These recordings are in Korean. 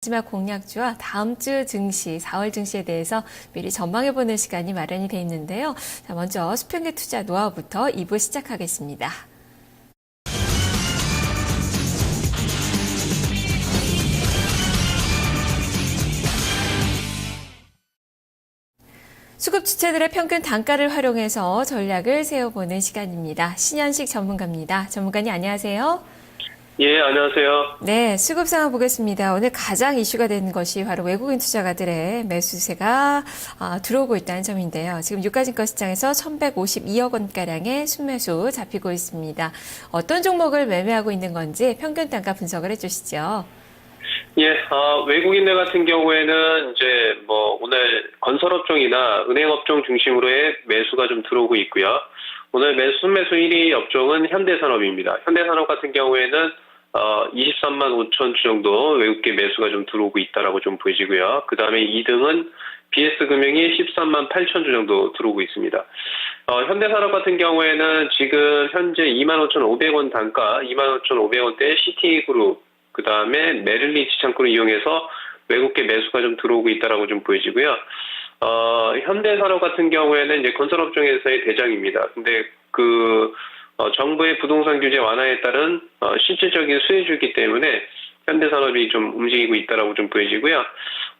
마지막 공약주와 다음 주 증시, 4월 증시에 대해서 미리 전망해보는 시간이 마련이 돼 있는데요. 자, 먼저 수평계 투자 노하우부터 2부 시작하겠습니다. 수급 주체들의 평균 단가를 활용해서 전략을 세워보는 시간입니다. 신현식 전문가입니다. 전문가님 안녕하세요. 예, 안녕하세요. 네, 수급 상황 보겠습니다. 오늘 가장 이슈가 되는 것이 바로 외국인 투자가들의 매수세가 아, 들어오고 있다는 점인데요. 지금 유가증권 시장에서 1,152억 원가량의 순매수 잡히고 있습니다. 어떤 종목을 매매하고 있는 건지 평균 단가 분석을 해주시죠. 예, 어, 외국인들 같은 경우에는 이제 뭐 오늘 건설업종이나 은행업종 중심으로의 매수가 좀 들어오고 있고요. 오늘 매수 순매수 1위 업종은 현대산업입니다. 현대산업 같은 경우에는 어, 23만 5천 주 정도 외국계 매수가 좀 들어오고 있다라고 좀 보여지고요. 그 다음에 2등은 BS금융이 13만 8천 주 정도 들어오고 있습니다. 어, 현대산업 같은 경우에는 지금 현재 2만 5,500원 단가, 2만 5,500원대 CT그룹, 그 다음에 메릴리치 창구를 이용해서 외국계 매수가 좀 들어오고 있다라고 좀 보여지고요. 어, 현대산업 같은 경우에는 이제 건설업종에서의 대장입니다. 근데 그 어, 정부의 부동산 규제 완화에 따른 어, 실질적인 수혜주기 때문에 현대 산업이 좀 움직이고 있다라고 좀 보여지고요.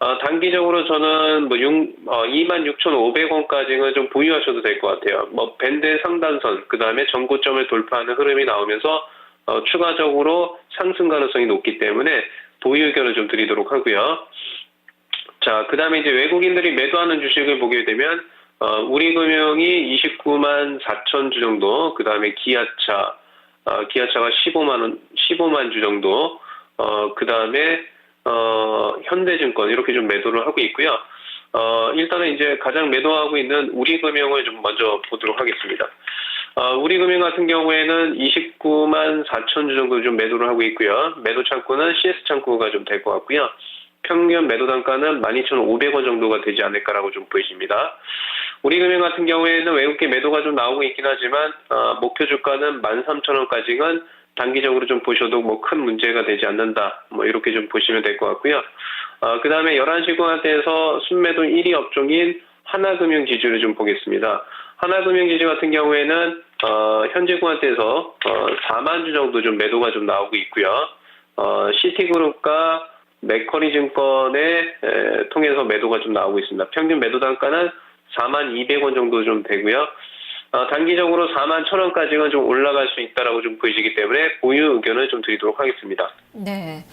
어, 단기적으로 저는 뭐 6, 어, 26,500원까지는 좀 보유하셔도 될 것 같아요. 뭐 밴드 상단선, 그 다음에 전고점을 돌파하는 흐름이 나오면서 어, 추가적으로 상승 가능성이 높기 때문에 보유 의견을 좀 드리도록 하고요. 자, 그 다음에 이제 외국인들이 매도하는 주식을 보게 되면, 어, 우리금융이 29만 4천 주 정도, 그 다음에 기아차, 어, 기아차가 15만 원, 15만 주 정도, 어, 그 다음에, 어, 현대증권 이렇게 좀 매도를 하고 있고요. 어, 일단은 이제 가장 매도하고 있는 우리금융을 좀 먼저 보도록 하겠습니다. 어, 우리금융 같은 경우에는 29만 4천 주 정도 좀 매도를 하고 있고요. 매도 창구는 CS 창구가 좀 될 것 같고요. 평균 매도 단가는 12,500원 정도가 되지 않을까라고 좀 보여집니다. 우리금융 같은 경우에는 외국계 매도가 좀 나오고 있긴 하지만 어, 목표 주가는 13,000원까지는 단기적으로 좀 보셔도 뭐 큰 문제가 되지 않는다. 뭐 이렇게 좀 보시면 될 것 같고요. 어, 그 다음에 11시 구간대에서 순매도 1위 업종인 하나금융 지주를 좀 보겠습니다. 하나금융 지주 같은 경우에는 어, 현재 구간대에서 어, 4만 주 정도 좀 매도가 좀 나오고 있고요. 어, 시티그룹과 맥커리 증권에 에, 통해서 매도가 좀 나오고 있습니다. 평균 매도 단가는 4만 200원 정도 좀 되고요. 어, 단기적으로 4만 1000원까지는 좀 올라갈 수 있다라고 좀 보이시기 때문에 보유 의견을 좀 드리도록 하겠습니다. 네.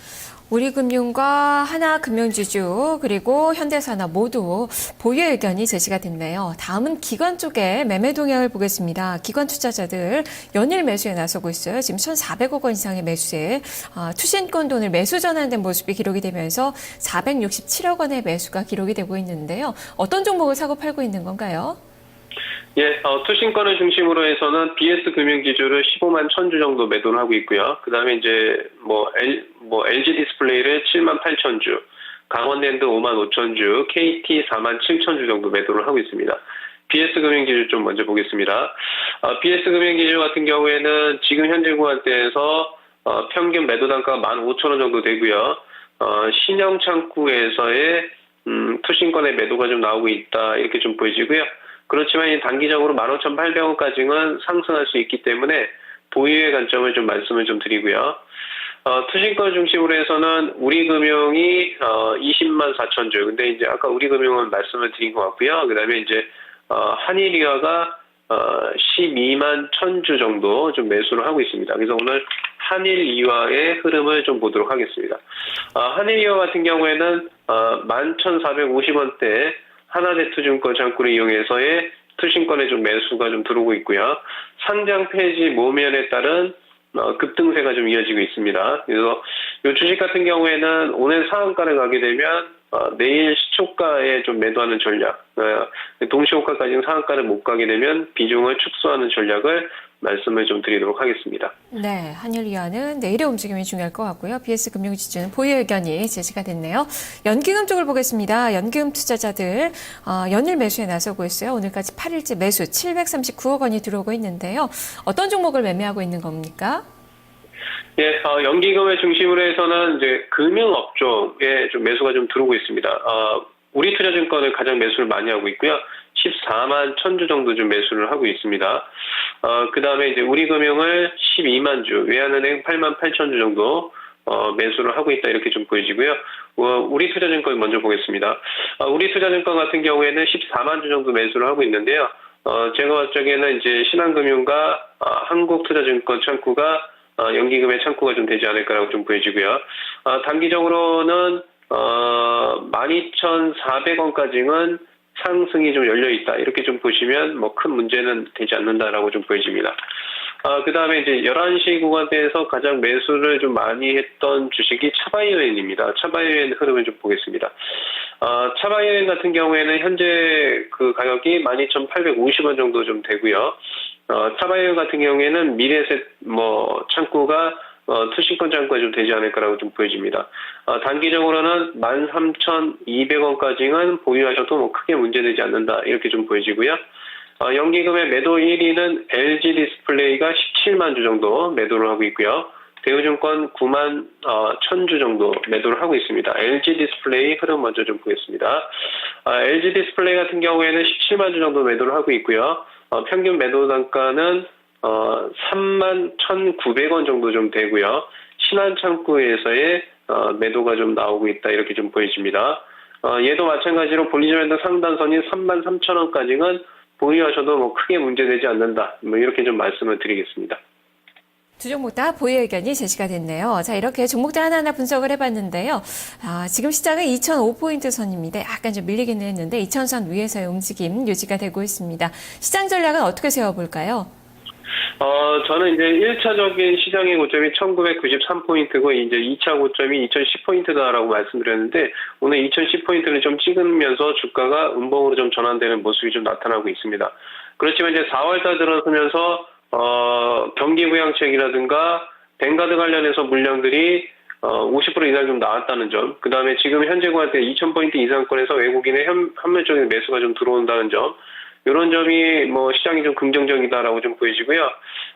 우리금융과 하나금융주주 그리고 현대산업 모두 보유 의견이 제시가 됐네요. 다음은 기관 쪽에 매매 동향을 보겠습니다. 기관 투자자들 연일 매수에 나서고 있어요. 지금 1,400억 원 이상의 매수에 아, 투신권 돈을 매수 전환된 모습이 기록이 되면서 467억 원의 매수가 기록이 되고 있는데요. 어떤 종목을 사고 팔고 있는 건가요? 예, 어, 투신권을 중심으로 해서는 BS 금융지주를 15만 1000주 정도 매도를 하고 있고요. 그 다음에 이제 뭐, L, 뭐 LG 디스플레이를 7만 8000주, 강원랜드 5만 5000주, KT 4만 7000주 정도 매도를 하고 있습니다. BS 금융지주 좀 먼저 보겠습니다. 어, BS 금융지주 같은 경우에는 지금 현재 구간대에서 어, 평균 매도 단가가 15,000원 정도 되고요. 어, 신형 창구에서의 음, 투신권의 매도가 좀 나오고 있다 이렇게 좀 보여지고요. 그렇지만 이 단기적으로 15,800원까지는 상승할 수 있기 때문에 보유의 관점을 좀 말씀을 좀 드리고요. 어, 투신권 중심으로 해서는 우리금융이 어, 20만 4천 주. 근데 이제 아까 우리금융은 말씀을 드린 것 같고요. 그다음에 이제 어, 한일이화가 어, 12만 1000주 정도 좀 매수를 하고 있습니다. 그래서 오늘 한일 이화의 흐름을 좀 보도록 하겠습니다. 어, 한일 이화 같은 경우에는 어, 11,450원대 하나대투증권 창구를 이용해서의 투신권의 좀 매수가 좀 들어오고 있고요. 상장 폐지 모면에 따른 어, 급등세가 좀 이어지고 있습니다. 그래서 이 주식 같은 경우에는 오늘 상한가를 가게 되면 어, 내일 시초가에 좀 매도하는 전략, 어, 동시호가까지는 상한가를 못 가게 되면 비중을 축소하는 전략을 말씀을 좀 드리도록 하겠습니다. 네, 한일이화는 내일의 움직임이 중요할 것 같고요. BS 금융 지주는 보유 의견이 제시가 됐네요. 연기금 쪽을 보겠습니다. 연기금 투자자들 어, 연일 매수에 나서고 있어요. 오늘까지 8일째 매수 739억 원이 들어오고 있는데요. 어떤 종목을 매매하고 있는 겁니까? 예, 어, 연기금을 중심으로 해서는 이제 금융업종에 좀 매수가 좀 들어오고 있습니다. 어, 우리 투자증권을 가장 매수를 많이 하고 있고요. 14만 천주 정도 좀 매수를 하고 있습니다. 어, 그 다음에 이제 우리금융을 12만 주, 외환은행 8만 8천 주 정도 어, 매수를 하고 있다 이렇게 좀 보여지고요. 어, 우리 투자증권 먼저 보겠습니다. 어, 우리 투자증권 같은 경우에는 14만 주 정도 매수를 하고 있는데요. 어, 제가 봤을 적에는 이제 신한금융과 어, 한국투자증권 창구가 어, 연기금의 창구가 좀 되지 않을까라고 좀 보여지고요. 어, 단기적으로는 어, 12,400원까지는 상승이 좀 열려 있다. 이렇게 좀 보시면 뭐 큰 문제는 되지 않는다라고 좀 보여집니다. 아, 그 다음에 이제 11시 구간대에서 가장 매수를 좀 많이 했던 주식이 차바이오엔입니다. 차바이오엔 흐름을 좀 보겠습니다. 아, 차바이오엔 같은 경우에는 현재 그 가격이 12,850원 정도 좀 되고요. 어, 차바이오엔 같은 경우에는 미래셋 뭐 창구가 어, 투신권 창구가 좀 되지 않을까라고 좀 보여집니다. 어, 단기적으로는 13,200원까지는 보유하셔도 뭐 크게 문제되지 않는다. 이렇게 좀 보여지고요. 어, 연기금의 매도 1위는 LG 디스플레이가 17만 주 정도 매도를 하고 있고요. 대우증권 9만 어, 1000주 정도 매도를 하고 있습니다. LG 디스플레이 흐름 먼저 좀 보겠습니다. 아, LG 디스플레이 같은 경우에는 17만 주 정도 매도를 하고 있고요. 어, 평균 매도 단가는 어, 3만 1,900원 정도 좀 되고요. 신한창구에서의 어, 매도가 좀 나오고 있다 이렇게 좀 보여집니다. 어, 얘도 마찬가지로 볼리저밴드 상단선이 3만 3천 원까지는 보유하셔도 뭐 크게 문제되지 않는다. 뭐 이렇게 좀 말씀을 드리겠습니다. 두 종목 다 보유 의견이 제시가 됐네요. 자, 이렇게 종목들 하나하나 분석을 해봤는데요. 아, 지금 시장은 2005포인트 선입니다. 약간 좀 밀리기는 했는데 2000선 위에서의 움직임 유지가 되고 있습니다. 시장 전략은 어떻게 세워볼까요? 어, 저는 이제 1차적인 시장의 고점이 1993포인트고, 이제 2차 고점이 2010포인트다라고 말씀드렸는데, 오늘 2010포인트를 좀 찍으면서 주가가 음봉으로 좀 전환되는 모습이 좀 나타나고 있습니다. 그렇지만 이제 4월달 들어서면서, 어, 경기 부양책이라든가, 뱅가드 관련해서 물량들이 어, 50% 이상 좀 나왔다는 점, 그 다음에 지금 현재 구간대 2000포인트 이상권에서 외국인의 현, 환멸적인 매수가 좀 들어온다는 점, 이런 점이 뭐 시장이 좀 긍정적이다라고 좀 보여지고요.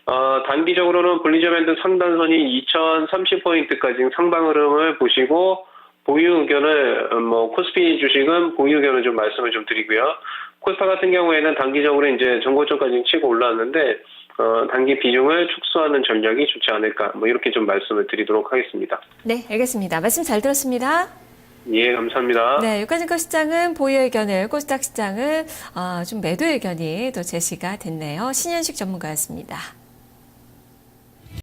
어, 단기적으로는 볼리저밴드 상단선이 2030포인트까지 상방 흐름을 보시고 보유 의견을 어, 뭐 코스피 주식은 보유 의견을 좀 말씀을 좀 드리고요. 코스타 같은 경우에는 단기적으로 이제 정고점까지 치고 올라왔는데 어, 단기 비중을 축소하는 전략이 좋지 않을까 뭐 이렇게 좀 말씀을 드리도록 하겠습니다. 네, 알겠습니다. 말씀 잘 들었습니다. 예, 감사합니다. 네, 유가증권 시장은 보유 의견을, 코스닥 시장은 어, 좀 매도 의견이 또 제시가 됐네요. 신현식 전문가였습니다.